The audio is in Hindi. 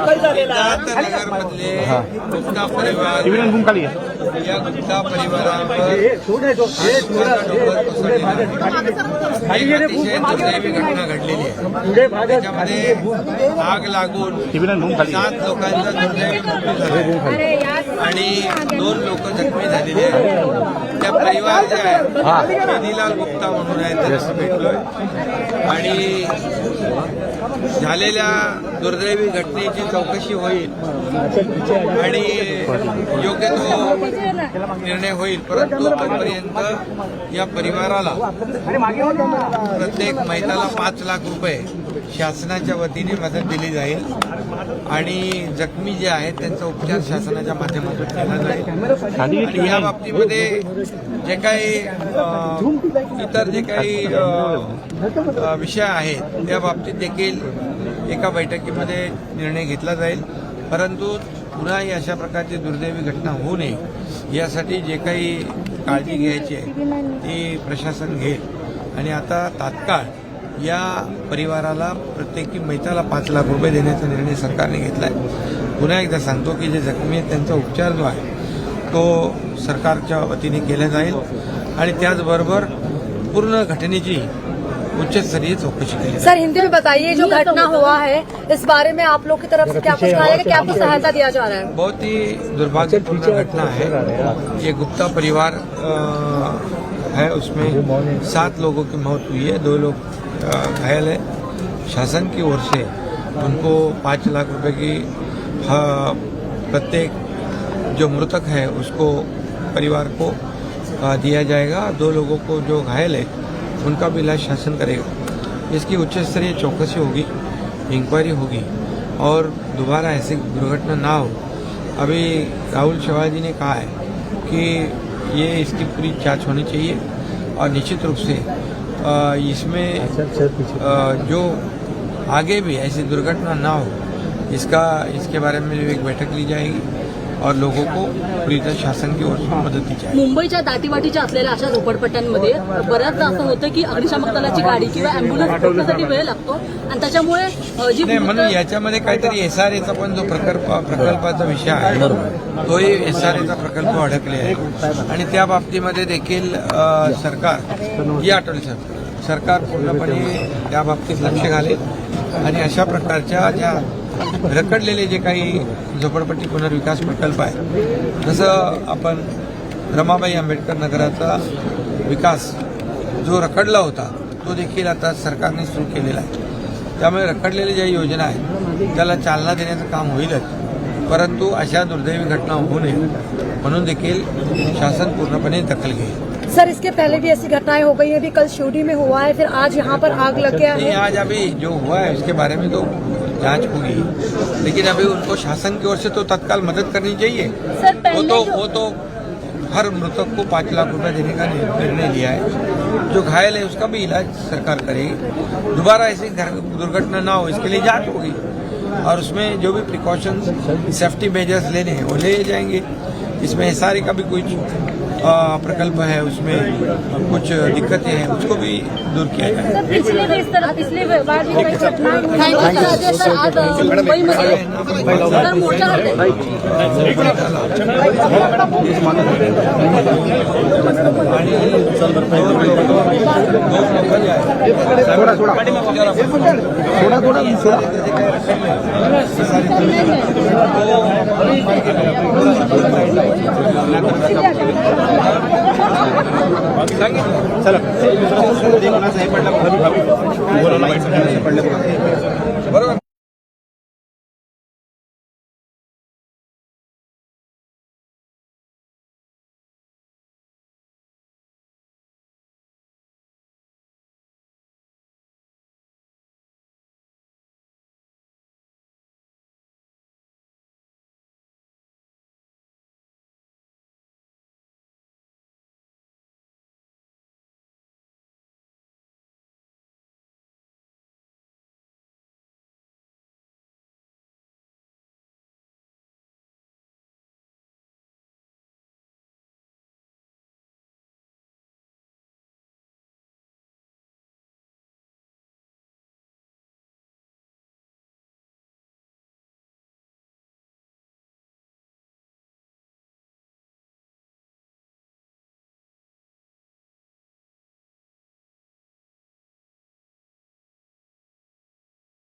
नगरमधले गुप्ता परिवार या गुप्ता परिवारावर एक अतिशय दुर्दैवी घटना घडलेली आहे. त्याच्यामध्ये आग लागून सात लोकांचा दुर्दैवी मृत्यू झाला. आणि दोन लोक जखमी झालेले आहेत. परिवार जे आहे केदीलाल गुप्ता म्हणून आहे त्यांना भेटलोय. आणि झालेल्या दुर्दैवी घटनेची चौकशी होईल. आणि योग्य तो निर्णय होईल. परंतु तोपर्यंत या परिवाराला प्रत्येक महिन्याला पाच लाख रुपये शासनाच्या वतीने मदत दिली जाईल. आणि जखमी जे आहेत त्यांचा उपचार शासनाच्या माध्यमातून केला जाईल. आणि या बाबतीमध्ये जे काही इतर जे काही विषय आहेत त्या बाबतीत देखील एका बैठकीमध्ये निर्णय घेतला जाईल. परंतु पुन्हाही अशा प्रकारची दुर्दैवी घटना होऊ नये यासाठी जे काही काळजी घ्यायची आहे ती प्रशासन घेईल. आणि आता तात्काळ या परिवाराला प्रत्येकी मैताला पाच लाख रुपये देण्याचा निर्णय सरकारने घेतला आहे पुन्हा एकदा सांगतो की जे जखमी आहेत त्यांचा उपचार जो आहे तो सरकारच्या वतीने केला जाईल आणि त्याचबरोबर पूर्ण घटनेची उच्चस्तरीय चौकशी केली सर हिंदी में बताइए जो घटना हुआ है इस बारे में आप लोग की तरफ़ से क्या कुछ कहा है क्या कुछ सहायता दिया जा रहा है? बहुत ही दुर्भाग्यपूर्ण घटना है। ये गुप्ता परिवार है उसमें सात लोगों की मौत हुई है। दो लोग घायल है शासन की ओर से उनको पाँच लाख रुपए की प्रत्येक जो मृतक है, उसको परिवार को दिया जाएगा। दो लोगों को जो घायल है, उनका भी इलाज शासन करेगा। इसकी उच्च स्तरीय चौकसी होगी इंक्वायरी होगी, और दोबारा ऐसी दुर्घटना ना हो। अभी राहुल शवाल जी ने कहा है कि ये इसकी पूरी जाँच होनी चाहिए, और निश्चित रूप से इसमें अ, जो आगे भी ऐसी दुर्घटना ना हो इसका इसके बारे में एक बैठक ली जाएगी। और लोगों को पूरी तरह शासन की ओर से मदद दी जाएगी मुंबईच्या दाटीवाटीच्या असलेल्या अशा झोपडपट्ट्यांमध्ये बऱ्याचदा असं होतं की अग्निशामक दलाची गाडी किंवा अँब्युलन्स पोहोचण्यासाठी वेळ लागतो. आणि त्याच्यामुळे जी म्हणून याच्यामध्ये काहीतरी एस आर एचा पण जो प्रकल्प प्रकल्पाचा विषय आहे तोही एस आर एचा प्रकल्प अडकले आहे. आणि त्या बाबतीमध्ये देखील सरकार या आठवले सर. सरकार पूर्णपणे त्या बाबतीत लक्ष घालेल. आणि अशा प्रकारच्या ज्या रखडलेले जे काही झोपडपट्टी पुनर्विकास प्रकल्प आहे जसं आपण रमाबाई आंबेडकर नगराचा विकास जो रखडला होता तो देखील आता सरकारने सुरू केलेला आहे. त्यामुळे रखडलेल्या ज्या योजना आहेत त्याला चालना देण्याचं काम होईलच. परंतु अशा दुर्दैवी घटना नये म्हणून देखील शासन पूर्णपणे दखल घेईल. सर इसके पहले भी ऐसी घटनाएँ हो गई है अभी कल शिवडी में हुआ है फिर आज यहाँ पर आग लग गया है। आज अभी जो हुआ है उसके बारे में तो जाँच होगी। लेकिन अभी उनको शासन की ओर से तो तत्काल मदद करनी चाहिए। वो तो वो तो हर मृतक को पाँच लाख रुपए देने का निर्णय लिया है। जो घायल है उसका भी इलाज सरकार करेगी दोबारा ऐसी दुर्घटना ना हो इसके लिए जाँच होगी। और उसमें जो भी प्रिकॉशन सेफ्टी मेजर्स लेने हैं वो ले जाएँगे। इसमें एस का भी अ, प्रकल्प है उसमें कुछ दिक्कतें हैं उसको भी दूर किया जाए। थोड़ा थोड़ा चला.